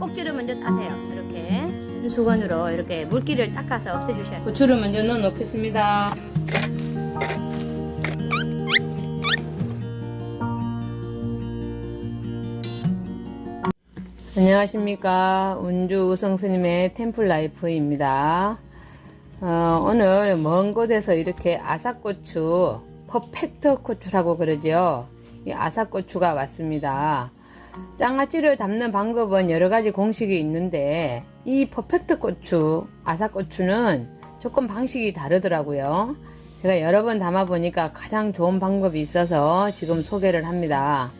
꼭지를 먼저 따세요. 이렇게 수건으로 이렇게 물기를 닦아서 없애주셔야 돼요. 고추를 먼저 넣어 놓겠습니다. 안녕하십니까 운주 우성스님의 템플라이프입니다. 어, 오늘 먼 곳에서 이렇게 아삭고추 퍼펙트 고추라고 그러죠. 이 아삭고추가 왔습니다. 장아찌를 담는 방법은 여러 가지 공식이 있는데 이 퍼펙트 고추, 아삭고추는 조금 방식이 다르더라고요. 제가 여러 번 담아 보니까 가장 좋은 방법이 있어서 지금 소개를 합니다.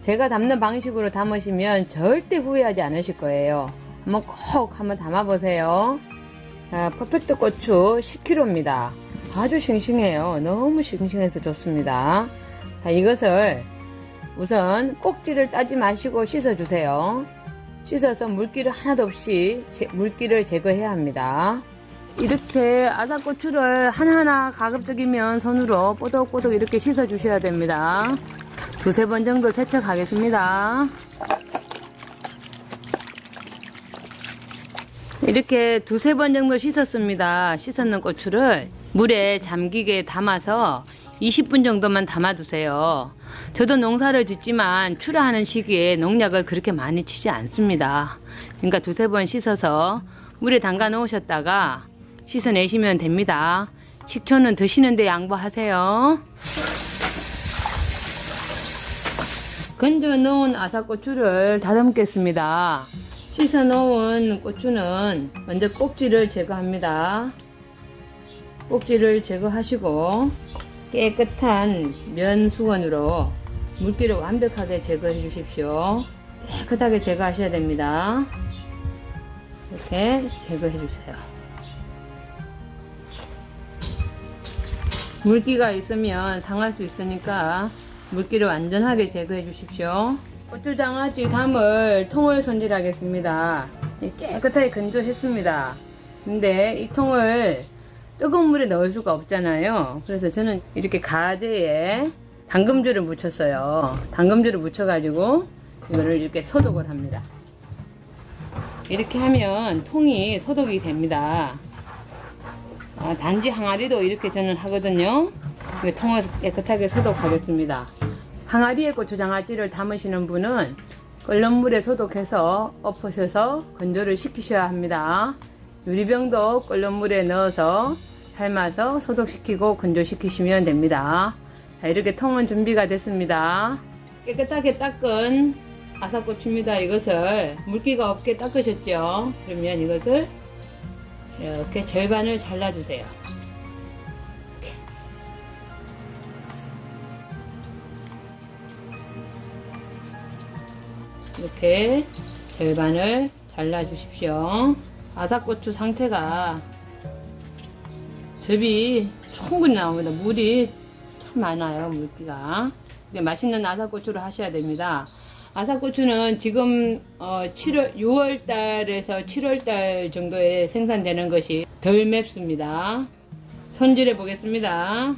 제가 담는 방식으로 담으시면 절대 후회하지 않으실 거예요. 한번 꼭 한번 담아 보세요. 아, 퍼펙트 고추 10kg입니다. 아주 싱싱해요. 너무 싱싱해서 좋습니다. 자, 이것을 우선 꼭지를 따지 마시고 씻어주세요. 씻어서 물기를 하나도 없이 제- 물기를 제거해야 합니다. 이렇게 아삭고추를 하나하나 가급적이면 손으로 뽀독뽀독 이렇게 씻어주셔야 됩니다. 두세 번 정도 세척하겠습니다. 이렇게 두세 번 정도 씻었습니다. 씻었는 고추를 물에 잠기게 담아서 20분 정도만 담아두세요. 저도 농사를 짓지만 출하하는 시기에 농약을 그렇게 많이 치지 않습니다. 그러니까 두세 번 씻어서 물에 담가 놓으셨다가 씻어내시면 됩니다. 식초는 드시는데 양보하세요. 건져 놓은 아삭고추를 다듬겠습니다. 씻어 놓은 고추는 먼저 꼭지를 제거합니다. 꼭지를 제거하시고 깨끗한 면 수건으로 물기를 완벽하게 제거해 주십시오. 깨끗하게 제거하셔야 됩니다. 이렇게 제거해 주세요. 물기가 있으면 상할 수 있으니까 물기를 완전하게 제거해 주십시오. 고추장아찌 담을 통을 손질하겠습니다. 예, 깨끗하게 건조했습니다. 근데 이 통을 뜨거운 물에 넣을 수가 없잖아요. 그래서 저는 이렇게 가재에 당금주를 묻혔어요. 당금주를 묻혀가지고 이거를 이렇게 소독을 합니다. 이렇게 하면 통이 소독이 됩니다. 아, 단지 항아리도 이렇게 저는 하거든요. 통을 깨끗하게 소독하겠습니다. 항아리에 고추장아찌를 담으시는 분은 끓는 물에 소독해서 엎으셔서 건조를 시키셔야 합니다. 유리병도 끓는 물에 넣어서 삶아서 소독시키고 건조시키시면 됩니다. 자, 이렇게 통은 준비가 됐습니다. 깨끗하게 닦은 아삭고추입니다. 이것을 물기가 없게 닦으셨죠? 그러면 이것을 이렇게 절반을 잘라주세요. 이렇게 절반을 잘라 주십시오. 아삭고추 상태가 즙이 충분히 나옵니다. 물이 참 많아요, 물기가. 맛있는 아삭고추를 하셔야 됩니다. 아삭고추는 지금 어, 7월, 6월 달에서 7월 달 정도에 생산되는 것이 덜 맵습니다. 손질해 보겠습니다.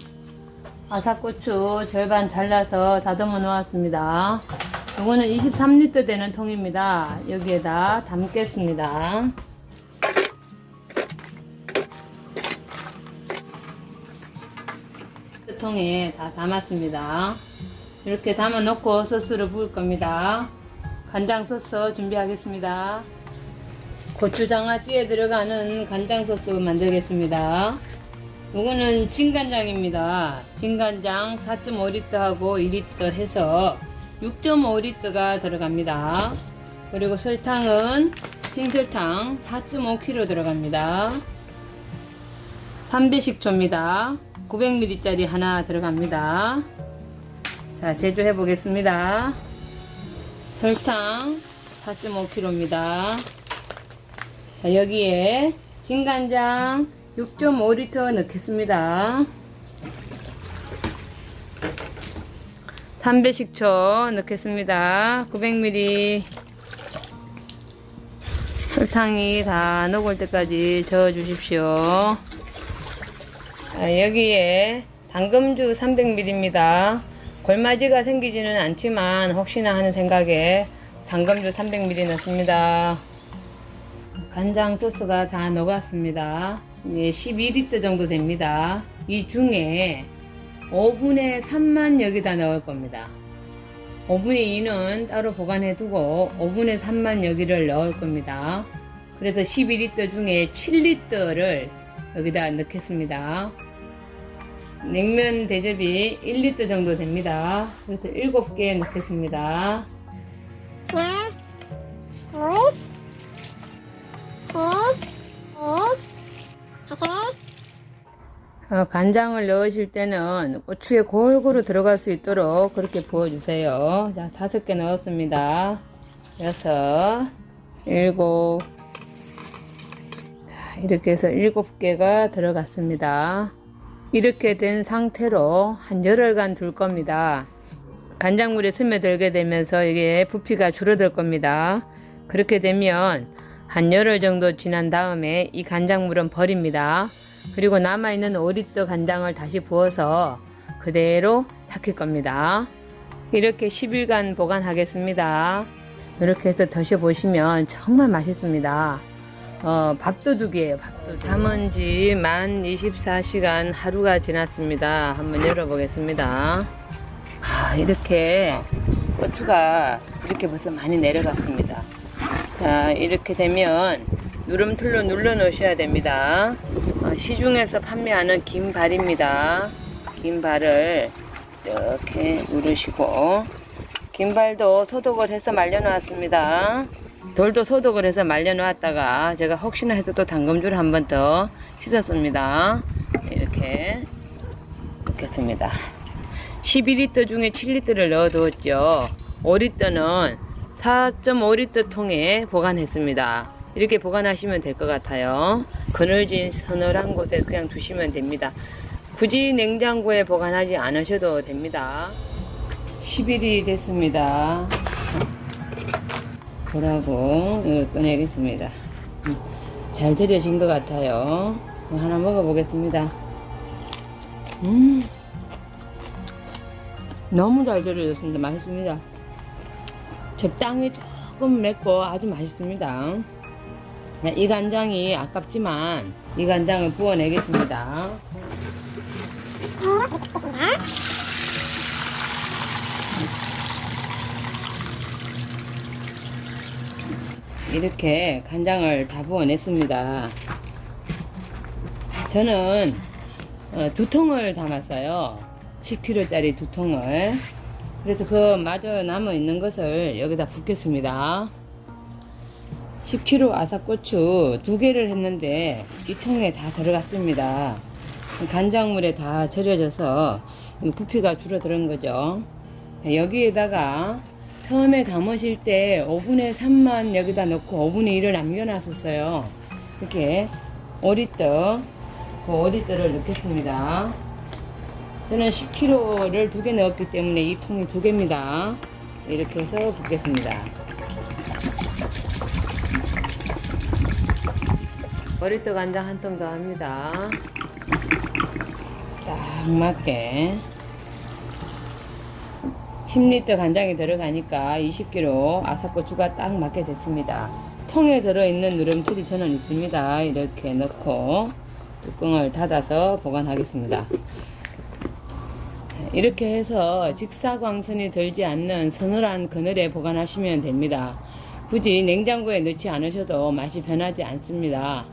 아삭고추 절반 잘라서 다듬어 놓았습니다. 이거는 23리터 되는 통입니다. 여기에다 담겠습니다. 통에 다 담았습니다. 이렇게 담아 놓고 소스를 부을 겁니다. 간장 소스 준비하겠습니다. 고추장아찌에 들어가는 간장 소스 만들겠습니다. 이거는 진간장입니다. 진간장 4.5리터하고 2리터 해서 6.5리터가 들어갑니다. 그리고 설탕은 흰설탕 4.5kg 들어갑니다. 3대 식초입니다. 900ml짜리 하나 들어갑니다. 자, 제조해 보겠습니다. 설탕 4.5kg입니다. 자, 여기에 진간장 6.5리터 넣겠습니다. 3배 식초 넣겠습니다. 900ml 설탕이 다 녹을 때까지 저어 주십시오. 여기에 당금주 300ml입니다. 골마지가 생기지는 않지만 혹시나 하는 생각에 당근주 300ml 넣습니다. 간장 소스가 다 녹았습니다. 이게 12리터 정도 됩니다. 이 중에 5분의 3만 여기다 넣을 겁니다. 5분의 2는 따로 보관해 두고 5분의 3만 여기를 넣을 겁니다. 그래서 12리터 중에 7리터를 여기다 넣겠습니다. 냉면 대접이 1리터 정도 됩니다. 그래서 7개 넣겠습니다. 어, 간장을 넣으실 때는 고추에 골고루 들어갈 수 있도록 그렇게 부어주세요. 자, 다섯 개 넣었습니다. 여섯, 일곱, 자, 이렇게 해서 일곱 개가 들어갔습니다. 이렇게 된 상태로 한 열흘간 둘 겁니다. 간장물에 스며들게 되면서 이게 부피가 줄어들 겁니다. 그렇게 되면 한 열흘 정도 지난 다음에 이 간장물은 버립니다. 그리고 남아있는 5리터 간장을 다시 부어서 그대로 삭힐 겁니다. 이렇게 10일간 보관하겠습니다. 이렇게 해서 드셔보시면 정말 맛있습니다. 어, 밥도둑이에요, 밥도둑. 담은 지 만 24시간 하루가 지났습니다. 한번 열어보겠습니다. 아, 이렇게 고추가 이렇게 벌써 많이 내려갔습니다. 자, 이렇게 되면 누름틀로 눌러 놓으셔야 됩니다. 어, 시중에서 판매하는 긴 발입니다. 긴 발을 이렇게 누르시고 긴 발도 소독을 해서 말려 놨습니다. 돌도 소독을 해서 말려 놨다가 제가 혹시나 해서 또 담금주를 한번 더 씻었습니다. 이렇게 넣겠습니다. 12리터 중에 7리터를 넣어두었죠. 5리터는 4.5리터 통에 보관했습니다. 이렇게 보관하시면 될 것 같아요. 그늘진 서늘한 곳에 그냥 두시면 됩니다. 굳이 냉장고에 보관하지 않으셔도 됩니다. 10일이 됐습니다. 보라고 이걸 꺼내겠습니다. 음, 잘 절여진 것 같아요. 하나 먹어보겠습니다. 음, 너무 잘 절여졌습니다. 맛있습니다. 적당히 조금 맵고 아주 맛있습니다. 네, 이 간장이 아깝지만 이 간장을 부어내겠습니다. 이렇게 간장을 다 부어냈습니다. 저는 어, 두 통을 담았어요. 10kg짜리 두 통을. 그래서 그 마저 남아 있는 것을 여기다 붓겠습니다. 10kg 아삭고추 두 개를 했는데 이 통에 다 들어갔습니다. 간장물에 다 절여져서 이 부피가 줄어드는 거죠. 여기에다가 처음에 담으실 때 5분의 3만 여기다 넣고 5분의 1을 남겨놨었어요. 이렇게 5리터, 그 5리터를 넣겠습니다. 저는 10kg를 두 개 넣었기 때문에 이 통이 두 개입니다. 이렇게 해서 붓겠습니다. 머리떡 간장 한 통 더 합니다. 딱 맞게. 10리터 간장이 들어가니까 20kg 아삭고추가 딱 맞게 됐습니다. 통에 들어있는 누름틀이 저는 있습니다. 이렇게 넣고 뚜껑을 닫아서 보관하겠습니다. 이렇게 해서 직사광선이 들지 않는 서늘한 그늘에 보관하시면 됩니다. 굳이 냉장고에 넣지 않으셔도 맛이 변하지 않습니다.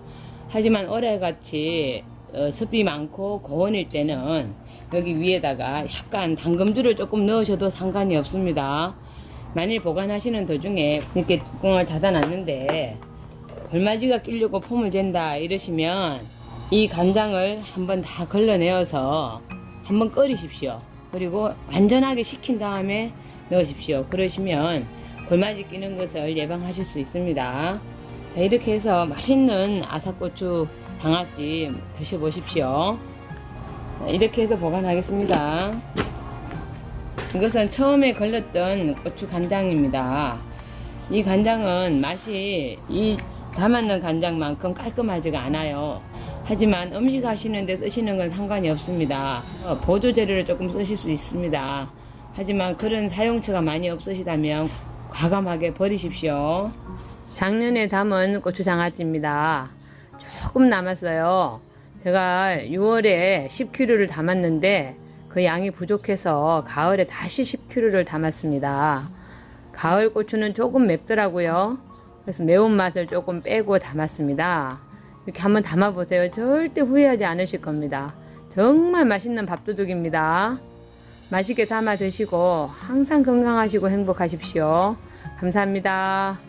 하지만 올해같이 어, 습이 많고 고온일 때는 여기 위에다가 약간 당금주를 조금 넣으셔도 상관이 없습니다. 만일 보관하시는 도중에 이렇게 뚜껑을 닫아놨는데 걸맞이가 끼려고 폼을 잰다 이러시면 이 간장을 한번 다 걸러내어서 한번 끓이십시오. 그리고 완전하게 식힌 다음에 넣으십시오. 그러시면 골맞이 끼는 것을 예방하실 수 있습니다. 자, 이렇게 해서 맛있는 아삭고추 장아찌 드셔보십시오. 자, 이렇게 해서 보관하겠습니다. 이것은 처음에 걸렸던 고추 간장입니다. 이 간장은 맛이 이 담았는 간장만큼 깔끔하지가 않아요. 하지만 음식 하시는데 쓰시는 건 상관이 없습니다. 어, 보조 재료를 조금 쓰실 수 있습니다. 하지만 그런 사용처가 많이 없으시다면 과감하게 버리십시오. 작년에 담은 고추장아찌입니다. 조금 남았어요. 제가 6월에 10kg를 담았는데 그 양이 부족해서 가을에 다시 10kg를 담았습니다. 가을 고추는 조금 맵더라고요. 그래서 매운맛을 조금 빼고 담았습니다. 이렇게 한번 담아보세요. 절대 후회하지 않으실 겁니다. 정말 맛있는 밥도둑입니다. 맛있게 담아 드시고 항상 건강하시고 행복하십시오. 감사합니다.